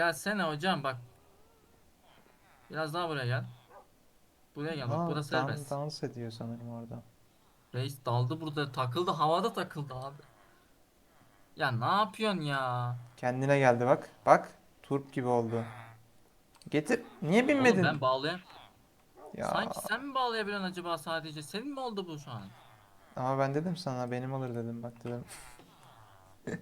Gelsene hocam bak. Biraz daha buraya gel. Buraya gel bak Aa, burası dan- serbest. dans ediyor sanırım orada. Reis daldı burada takıldı havada takıldı abi. Ya ne yapıyorsun ya? Kendine geldi bak. Bak. Turp gibi oldu. Getir. Niye Oğlum binmedin? ben bağlayan. Ya Sanki sen mi bağlayabiliyorsun acaba sadece? Senin mi oldu bu şu an? ama ben dedim sana benim olur dedim bak dedim.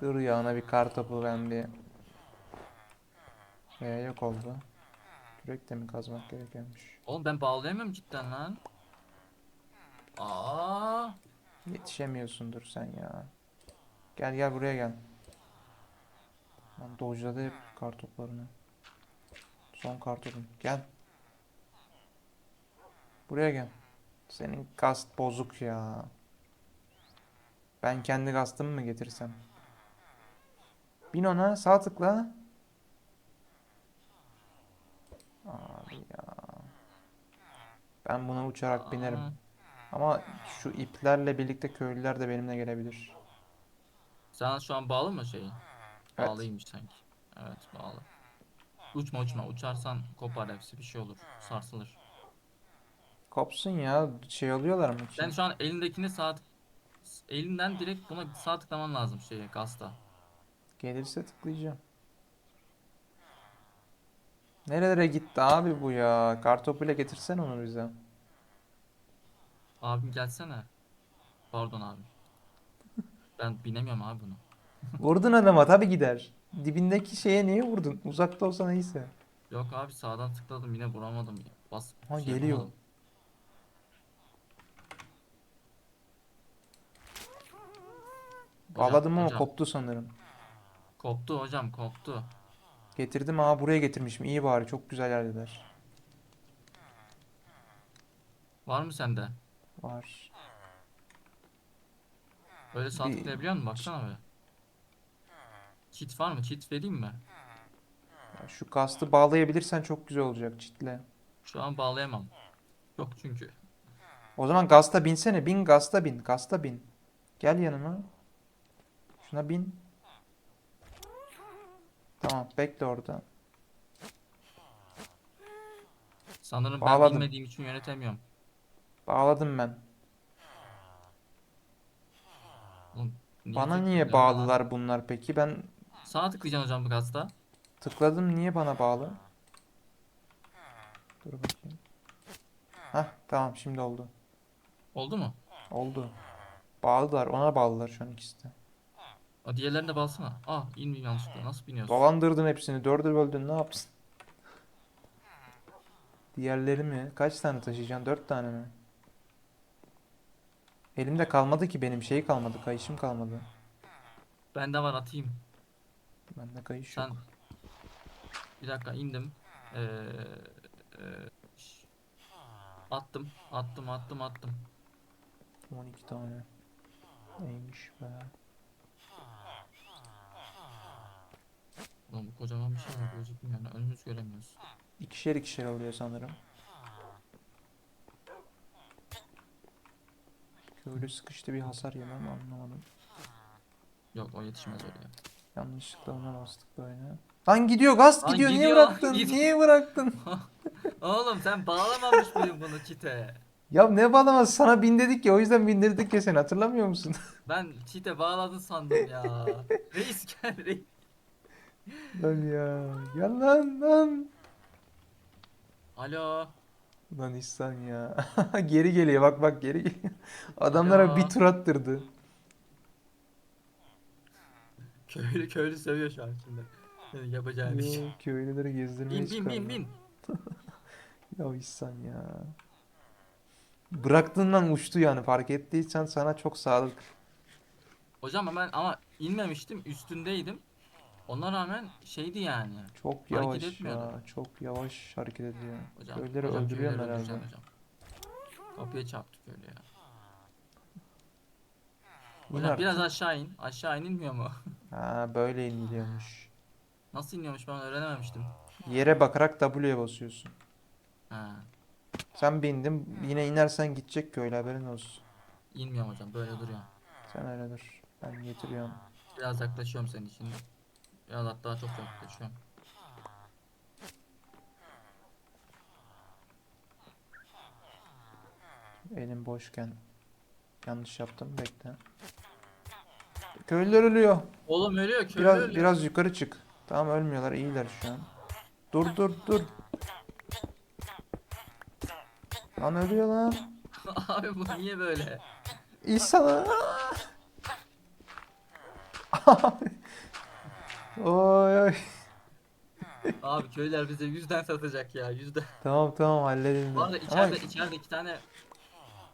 Dur ya ona bir kar topu ben bir. Ee, yok oldu. Kürek de mi kazmak gerekiyormuş? Oğlum ben bağlayamıyorum cidden lan. Aa, Yetişemiyorsundur sen ya. Gel gel buraya gel. Lan dojladı hep kar toplarını. Son kar topun. Gel. Buraya gel. Senin kast bozuk ya. Ben kendi kastımı mı getirsem? Bin ona sağ tıkla. Abi ya. Ben buna uçarak binerim. Ama şu iplerle birlikte köylüler de benimle gelebilir. Sen şu an bağlı mı şeyin? Evet. Bağlıymış sanki. Evet bağlı. Uçma uçma. Uçarsan kopar hepsi bir şey olur. Sarsılır. Kopsun ya. Şey oluyorlar mı? Sen şu an elindekini sağ elinden direkt buna sağ tıklaman lazım şeye gazda. Gelirse tıklayacağım. Nerelere gitti abi bu ya? Kartopuyla getirsen onu bize. Abim gelsene. Pardon abi. Ben binemiyorum abi bunu. Vurdun adama tabii gider. Dibindeki şeye niye vurdun? Uzakta olsa neyse. Yok abi sağdan tıkladım yine vuramadım. ya. Bas. Ha, şey geliyor. yapamadım. Bağladım ama hocam, koptu sanırım. Koptu hocam koptu. Getirdim ha buraya getirmişim. İyi bari çok güzel yerdeler. Var mı sende? Var. Öyle sağ tıklayabiliyor musun? Baksana be. Cheat var mı? Cheat vereyim mi? Ya Şu kastı bağlayabilirsen çok güzel olacak çitle. Şu an bağlayamam. Yok çünkü. O zaman gasta binsene. Bin gasta bin. Gasta bin. Gel yanıma. Şuna bin. Tamam bekle orada. Sanırım ben Bağladım. bilmediğim için yönetemiyorum. Bağladım ben. Oğlum, niye Bana niye bağlılar bunlar peki? Ben Sağa tıklayacaksın hocam bu gazda. tıkladım niye bana bağlı? Dur bakayım. Hah tamam şimdi oldu. Oldu mu? Oldu. Bağlılar ona bağlılar şu an ikisi de. O diğerlerine de balsana. Ah inmeyeyim yanlışlıkla. Nasıl biniyorsun? Dolandırdın hepsini. Dörde böldün ne yapsın? Diğerleri mi? Kaç tane taşıyacaksın? Dört tane mi? Elimde kalmadı ki benim şey kalmadı. Kayışım kalmadı. Bende var atayım. Bende kayış Sen yok. bir dakika indim. Ee, e, attım, attım, attım, attım. 12 tane. Neymiş be? Ulan bu kocaman bir şey var gözükmüyor. Yani önümüz göremiyoruz. İkişer ikişer alıyor sanırım. Köylü sıkıştı bir hasar yemem anlamadım. Yok o yetişmez oraya. Yanlışlıkla ona bastık böyle. Lan gidiyor gaz Lan gidiyor. Niye gidiyor, bıraktın? gidiyor. Niye bıraktın? Oğlum sen bağlamamış mıydın bunu çite? Ya ne bağlaması sana bin dedik ya o yüzden bindirdik ya seni hatırlamıyor musun? Ben çite bağladın sandım ya. Reis gel reis. Lan ya. Gel lan lan. Alo. Lan İhsan ya. Geri geliyor bak bak geri geliyor. Adamlara Alo. bir tur attırdı. Köylü köylü seviyor şu an şimdi. Senin yapacağın iş. Yo, köylüleri gezdirmeye Bin bin bin çıkardı. bin. Ya İhsan ya. Bıraktığından uçtu yani fark ettiysen sana çok sağlık. Hocam ben ama inmemiştim üstündeydim. Ona rağmen şeydi yani. Çok yavaş etmiyordu. ya. Çok yavaş hareket ediyor. Hocam, Köylüleri hocam öldürüyorsun köyleri herhalde. hocam. Kapıya çarptı köylü ya. Hocam biraz aşağı in. Aşağı inilmiyor mu? Ha böyle iniliyormuş. Nasıl iniyormuş ben öğrenememiştim. Yere bakarak W'ye basıyorsun. Ha. Sen bindin yine inersen gidecek köylü haberin olsun. İnmiyorum hocam böyle duruyor. Sen öyle dur. Ben getiriyorum. Biraz yaklaşıyorum senin için. Biraz hatta çok yaklaşıyorum. Elim boşken yanlış yaptım. Bekle. Köylüler ölüyor. Oğlum ölüyor köylü Biraz ölüyor. biraz yukarı çık. Tamam ölmüyorlar. iyiler şu an. Dur dur dur. Lan ölüyor lan. Abi bu niye böyle? İnsan. oy oy. Abi köylüler bize yüzden satacak ya yüzden. Tamam tamam halledildi. Bu arada Ama içeride içeride iki tane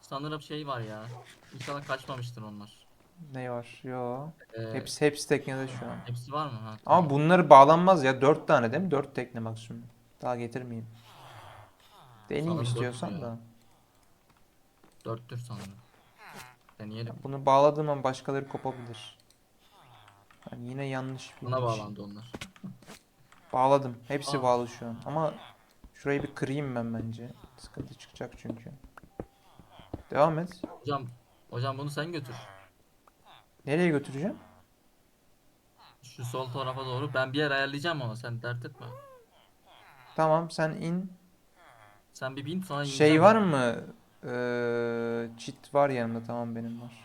sanırım şey var ya. İnşallah kaçmamıştır onlar. ne var? Yo. Ee, Hepsi hepsi teknede şu an. hepsi var mı? Ha, Ama bunları bağlanmaz ya. Dört tane değil mi? Dört tekne maksimum. Daha getirmeyeyim. Deneyeyim Sanırım dört istiyorsan ya. da. Dörttür sanırım. Deneyelim. Bunu bağladığım an başkaları kopabilir. Yani yine yanlış bir Buna şey. bağlandı onlar. Bağladım. Hepsi Aa. bağlı şu an. Ama şurayı bir kırayım ben bence. Sıkıntı çıkacak çünkü. Devam et. Hocam hocam bunu sen götür. Nereye götüreceğim? Şu sol tarafa doğru. Ben bir yer ayarlayacağım ama sen dert etme. Tamam sen in. Sen bir bin sonra Şey var ben. mı? Ee, çit var yanımda. Tamam benim var.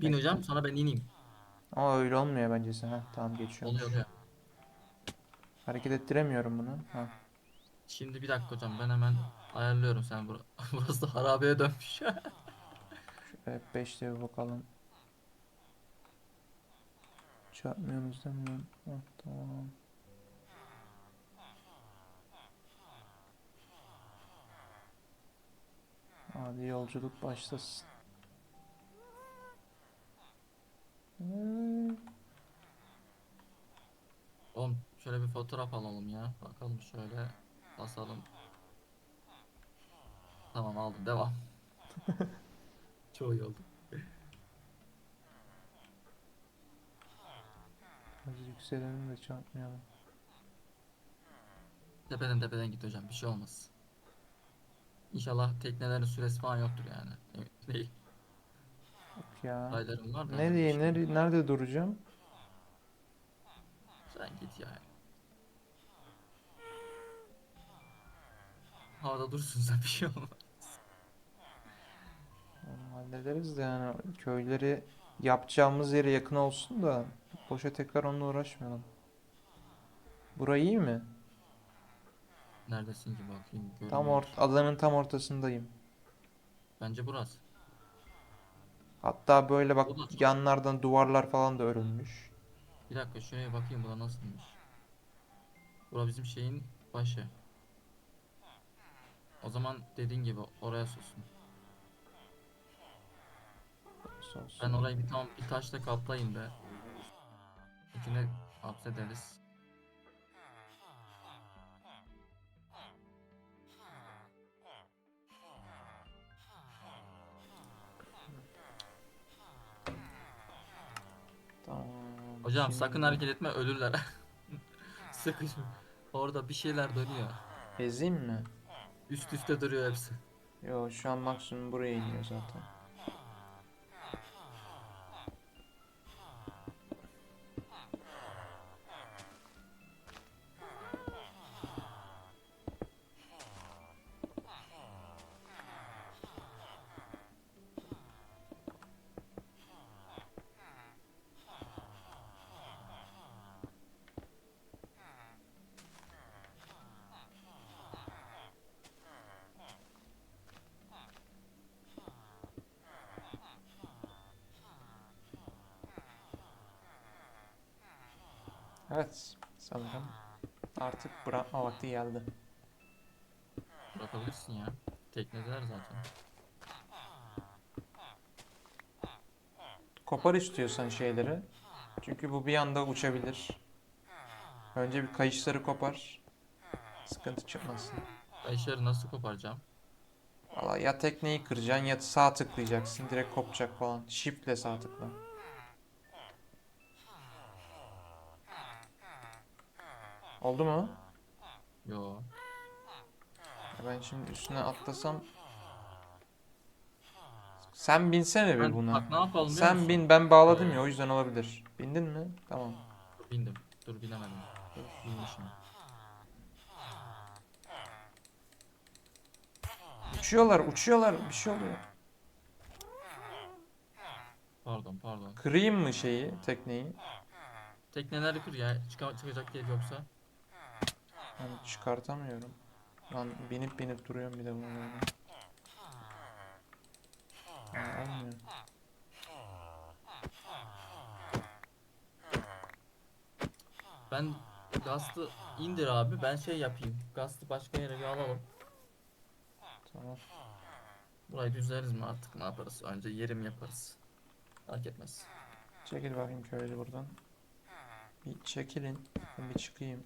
Bin hocam sonra ben ineyim. Ama öyle olmuyor bence sen. Heh, tamam geçiyorum. Oluyor oluyor. Hareket ettiremiyorum bunu. Ha. Şimdi bir dakika hocam ben hemen ayarlıyorum sen bura. Burası da harabeye dönmüş. Evet 5'te bir bakalım. Çarpmıyorsunuz değil mi? Heh, tamam. Hadi yolculuk başlasın. Evet. Oğlum şöyle bir fotoğraf alalım ya. Bakalım şöyle basalım. Tamam aldım devam. Çoğu iyi oldu. Hadi yükselelim de çarpmayalım. Tepeden tepeden git hocam bir şey olmaz. İnşallah teknelerin süresi falan yoktur yani. Emin Değil. Ya. Raylarım var da. Nereye, nereye, nerede duracağım? Sen git ya. Havada dursun sen bir şey olmaz. Onu hallederiz de yani köyleri yapacağımız yere yakın olsun da boşa tekrar onunla uğraşmayalım. Burayı iyi mi? Neredesin ki bakayım. Tam görünmüyor. ort adanın tam ortasındayım. Bence burası. Hatta böyle bak O da çok- yanlardan duvarlar falan da örülmüş. Bir dakika şuraya bakayım bura nasılmış. Bura bizim şeyin başı. O zaman dediğin gibi oraya susun. Sağ olsun. Ben orayı bir tam bir taşla kaplayayım da. İçine hapsederiz. Hocam şimdi sakın hareket etme ölürler. Sıkışma. Orada bir şeyler dönüyor. Ezeyim mi? Üst üste duruyor hepsi. Yo şu an maksimum buraya iniyor zaten. Evet sanırım artık bırakma vakti geldi. Bırakabilirsin ya. Teknedeler zaten. Kopar istiyorsan şeyleri. Çünkü bu bir anda uçabilir. Önce bir kayışları kopar. Sıkıntı çıkmasın. Ayşe'leri nasıl koparacağım? Valla ya tekneyi kıracaksın ya sağ tıklayacaksın. Direkt kopacak falan. Shift'le sağ tıkla. Oldu mu? Yo. Ben şimdi üstüne atlasam... Sen binsene bir Ben, buna. bak ne yapalım biliyor Sen musun? bin ben bağladım ya o yüzden olabilir. Bindin mi? Tamam. Bindim. Dur binemedim. Dur binmişim. Uçuyorlar, uçuyorlar. Bir şey oluyor. Pardon pardon. Kırayım mı şeyi, tekneyi? Tekneleri kır ya. Çıka- çıkacak yer yoksa. Ben çıkartamıyorum. Lan binip binip duruyorum bir de. Ha, olmuyor. Ben Gast'ı indir abi. Ben şey yapayım. Gast'ı başka yere bir alalım. Tamam. Burayı düzleriz mi artık ne yaparız? Önce yerim yaparız. Fark etmez. Çekil bakayım köylü buradan. Bir çekilin. Ben bir çıkayım.